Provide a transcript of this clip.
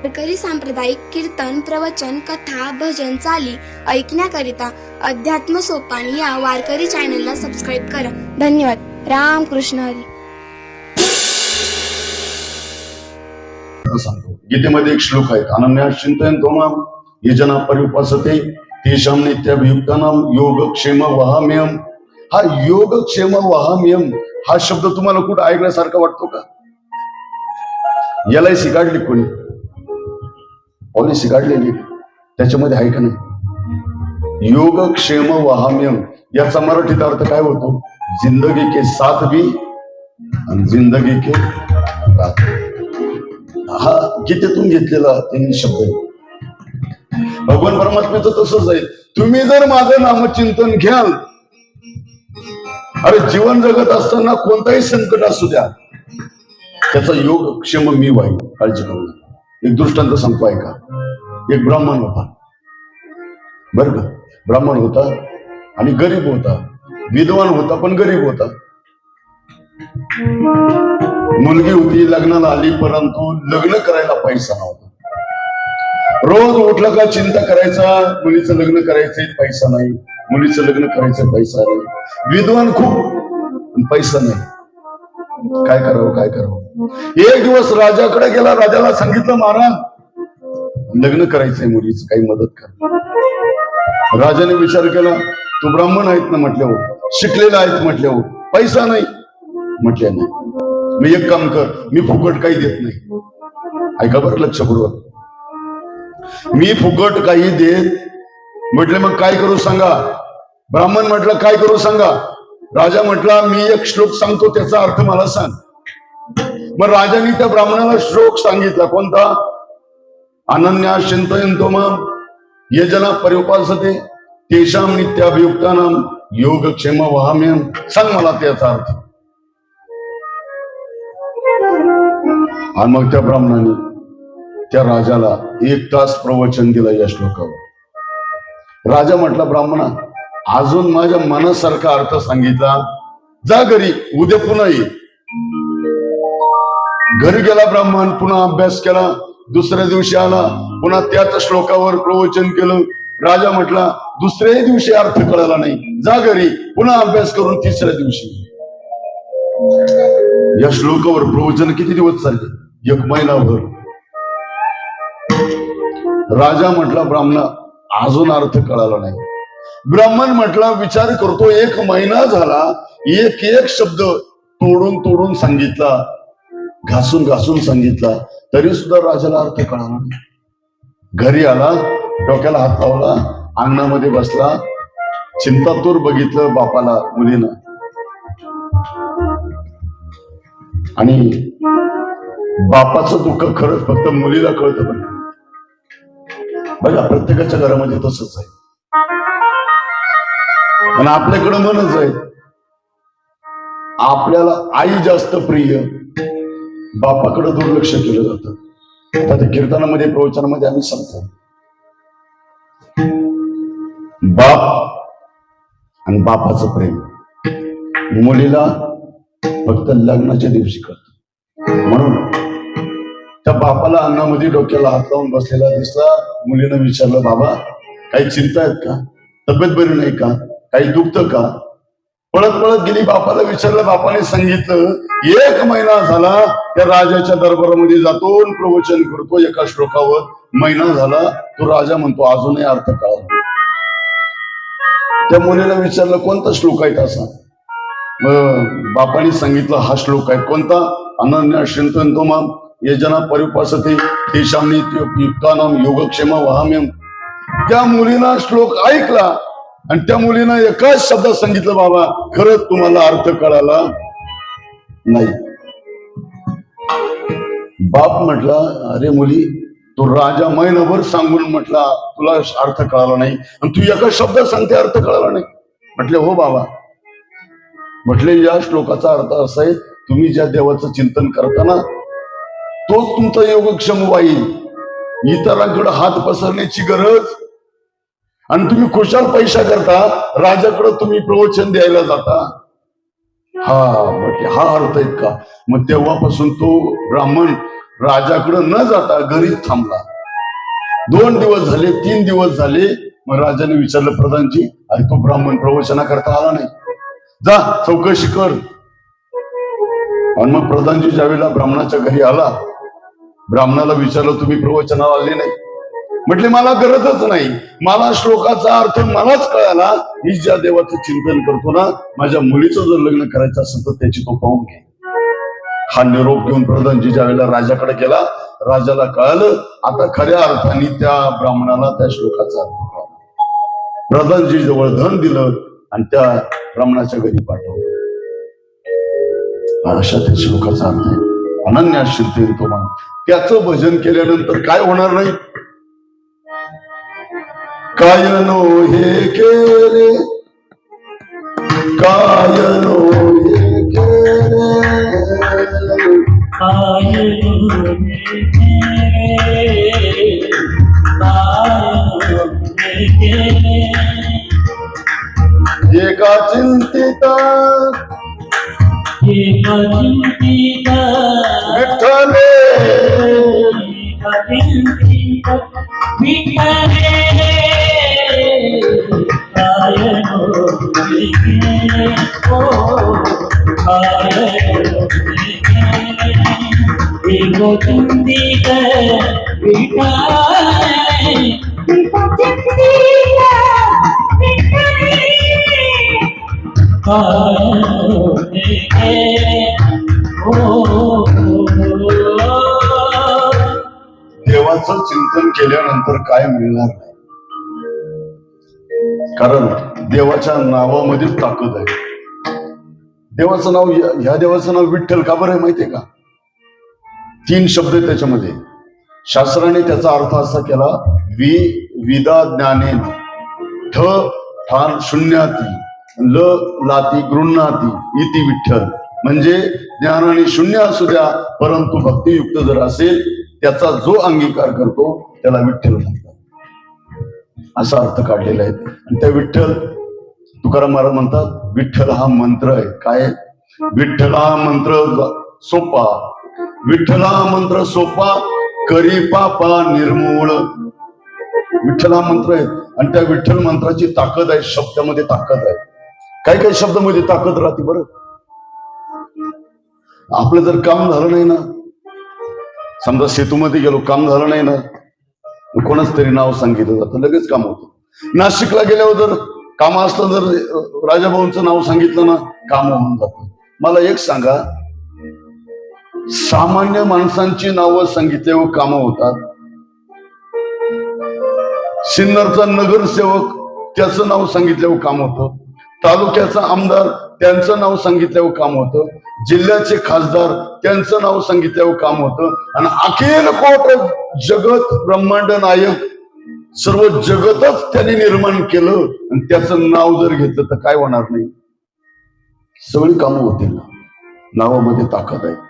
वारकरी सांप्रदायिक कीर्तन प्रवचन कथा भजन चाली ऐकण्याकरिता अध्यात्म सोपान या वारकरी चॅनलला सबस्क्राईब करा. धन्यवाद. राम कृष्ण हरी सांगतो गीतेमध्ये एक श्लोक आहे अनन्या चिंतन तोमाम ये जना परिपासते तेषाम नित्याभियुक्तानाम योगक्षेम वहाम्यम हा योगक्षेम वहाम्यम हा शब्द तुम्हाला कुठं ऐकण्यासारखा वाटतो का? यालाही शिकाडली कोणी? पॉलिसी काढलेली. त्याच्यामध्ये आहे का नाही? योगक्षेम वहाम्यम. याचा मराठीत अर्थ काय होतो? जिंदगी के साथ भी आणि जिंदगी के हा गीतेतून घेतलेला त्यांनी शब्द आहे भगवान परमात्म्याचं तसंच आहे. तुम्ही जर माझं नामचिंतन घ्याल अरे जीवन जगत असताना कोणताही संकट असू द्या. त्याचा योग क्षेम मी वाई काळजी करू नका. एक दृष्टांत सांगतो ऐका. एक ब्राह्मण होता. बर का? ब्राह्मण होता आणि गरीब होता. विद्वान होता पण गरीब होता. मुलगी होती लग्नाला आली परंतु लग्न करायला पैसा नव्हता. रोज उठलं का चिंता करायचा मुलीचं लग्न करायचंय पैसा नाही. मुलीचं लग्न करायचं पैसा नाही. विद्वान खूप पैसा नाही. काय करावं काय करावं? एक दिवस राजाकडे गेला राजाला सांगितलं महाराज लग्न करायचंय मुलीच काही मदत कर. राजाने विचार केला तू ब्राह्मण आहेत ना म्हटल्यावर शिकलेला आहेत म्हटल्यावर पैसा नाही म्हटल्या नाही. मी एक काम कर मी फुकट काही देत नाही. ऐका बरं लक्षपूर्वक. मी फुकट काही देत म्हटले मग काय करू सांगा? ब्राह्मण म्हटलं काय करू सांगा? राजा म्हटला मी एक श्लोक सांगतो त्याचा अर्थ मला सांग. मग राजाने त्या ब्राह्मणाला श्लोक सांगितला. कोणता? अनन्या शिंतयंतो मग ये जना परिपासते तेषाम नित्याभियुक्तानाम योगक्षेम वहाम्यम सांग मला त्याचा अर्थ. आणि मग त्या ब्राह्मणाने त्या राजाला एक तास प्रवचन दिला या श्लोकावर. राजा म्हटला ब्राह्मणा अजून माझ्या मनासारखा अर्थ सांगितला. जा घरी उद्या पुन्हा ये. घरी गेला ब्राह्मण पुन्हा अभ्यास केला दुसऱ्या दिवशी आला पुन्हा त्याच श्लोकावर प्रवचन केलं. राजा म्हटला दुसऱ्याही दिवशी अर्थ कळाला नाही. जा घरी पुन्हा अभ्यास करून तिसऱ्या दिवशी. या श्लोकावर प्रवचन किती दिवस चालले? एक महिनाभर. राजा म्हटला ब्राह्मण अजून अर्थ कळाला नाही. ब्राह्मण म्हटला विचार करतो एक महिना झाला एक एक शब्द तोडून तोडून सांगितला. घासून घासून सांगितला तरी सुद्धा राजाला अर्थ कळाला घरी आला डोक्याला हात लावला अंगणामध्ये बसला. चिंतातूर बघितलं बापाला मुलीनं आणि बापाचं दुःख खरंच फक्त मुलीला कळत पण. बघा प्रत्येकाच्या घरामध्ये तसंच आहे. पण आपल्याकडं मनच आहे आपल्याला आई जास्त प्रिय बापाकडे दुर्लक्ष केलं जातं. आता ते कीर्तनामध्ये प्रवचनामध्ये आम्ही सांगतो. बाप आणि बापाचं प्रेम. मुलीला फक्त लग्नाच्या दिवशी करतो. म्हणून त्या बापाला अन्नामध्ये डोक्याला हात लावून बसलेला दिसला. मुलीनं विचारलं बाबा काही चिंता आहेत का? तब्येत बरी नाही का? काही दुखतं का? पळत पळत गेली बापाला विचारलं बापाने सांगितलं एक महिना झाला त्या राजाच्या दरबारामध्ये जातो प्रवचन करतो एका श्लोकावर. महिना झाला तो राजा म्हणतो अजूनही अर्थ कळा त्या मुलीला विचारलं कोणता श्लोक आहे असा बापाने सांगितलं हा श्लोक आहे कोणता? अनन्या चिंतन माम ये परिपासते युक्तानाम योगक्षेम वहाम्यम. त्या मुलीला श्लोक ऐकला आणि त्या मुलीनं एकाच शब्दात सांगितलं बाबा खरंच तुम्हाला अर्थ कळाला नाही. बाप म्हटला अरे मुली तो राजा महिनाभर सांगून म्हटला तुला अर्थ कळाला नाही. आणि तू एका शब्दात सांगते अर्थ कळाला नाही. म्हटले हो बाबा. म्हटले या श्लोकाचा अर्थ असा आहे तुम्ही ज्या देवाचं चिंतन करताना तोच तुमचा योगक्षम वाईल इतरांकडे हात पसरण्याची गरज आणि तुम्ही खुशाल पैसा करता राजाकडे तुम्ही प्रवचन द्यायला जाता. हा म्हटले हा अर्थ आहे का मग तेव्हापासून तो ब्राह्मण राजाकडे न जाता घरीच थांबला. दोन दिवस झाले तीन दिवस झाले मग राजाने विचारलं प्रधानजी अरे तो ब्राह्मण प्रवचना करता आला नाही. जा चौकशी कर. आणि मग प्रधानजी ज्यावेळेला ब्राह्मणाच्या घरी आला ब्राह्मणाला विचारलं तुम्ही प्रवचनाला आले नाही? म्हटले मला गरजच नाही. मला श्लोकाचा अर्थ मलाच कळाला. मी ज्या देवाचं चिंतन करतो ना माझ्या मुलीचं जर लग्न करायचं असेल तर त्याची तो पाहून घे. हा निरोप घेऊन प्रधानजी ज्या वेळेला राजाकडे गेला राजाला कळालं आता खऱ्या अर्थाने त्या ब्राह्मणाला त्या श्लोकाचा अर्थ कळाला. प्रधानजी जवळ धन दिलं आणि त्या ब्राह्मणाच्या घरी पाठवलं. अशा त्या श्लोकाचा अर्थ आहे. अनन्या शिरते तो त्याचं भजन केल्यानंतर काय होणार नाही? काय नो हे केले काय नो हे केले एका चिंतिता विठ्ठले देवाचं चिंतन केल्यानंतर काय मिळणार नाही? कारण देवाच्या नावामध्येच ताकद आहे. देवाचं नाव या- ह्या देवाचं नाव विठ्ठल का बरं आहे माहितीये का? तीन शब्द त्याच्यामध्ये. शास्त्राने त्याचा अर्थ असा केला वि विदा ज्ञाने ठ ठाण शून्याती ल लाती गृह्णाती इति विठ्ठल. म्हणजे ज्ञान आणि शून्य असू द्या परंतु भक्तियुक्त जर असेल त्याचा जो अंगीकार करतो त्याला विठ्ठल म्हणतात. असा अर्थ काढलेला आहे. आणि त्या विठ्ठल तुकाराम महाराज म्हणतात विठ्ठल हा मंत्र आहे. काय? विठ्ठल हा मंत्र सोपा. विठ्ठल मंत्र सोपा करी पापा निर्मूळ. विठ्ठल मंत्र आहे आणि त्या विठ्ठल मंत्राची ताकद आहे शब्दामध्ये ताकद आहे. काही काही शब्दामध्ये ताकद राहते बरं. आपलं जर काम झालं नाही ना समजा सेतूमध्ये गेलो काम झालं नाही ना कोणाच तरी नाव सांगितलं जातं लगेच काम होतं. नाशिकला गेल्यावर जर काम असलं जर राजाभाऊंचं नाव सांगितलं ना काम होऊन जातं. मला एक सांगा सामान्य माणसांची नावं सांगितल्यावर कामं होतात. सिन्नरचा नगरसेवक त्याचं नाव सांगितल्यावर काम होतं. तालुक्याचा आमदार त्यांचं नाव सांगितल्यावर काम होतं. जिल्ह्याचे खासदार त्यांचं नाव सांगितल्यावर काम होतं. आणि अखिल कोट जगत ब्रह्मांड नायक सर्व जगतच त्यांनी निर्माण केलं. आणि त्याचं नाव जर घेतलं तर काय होणार नाही? सगळी कामं होतील. नावामध्ये ताकद आहे.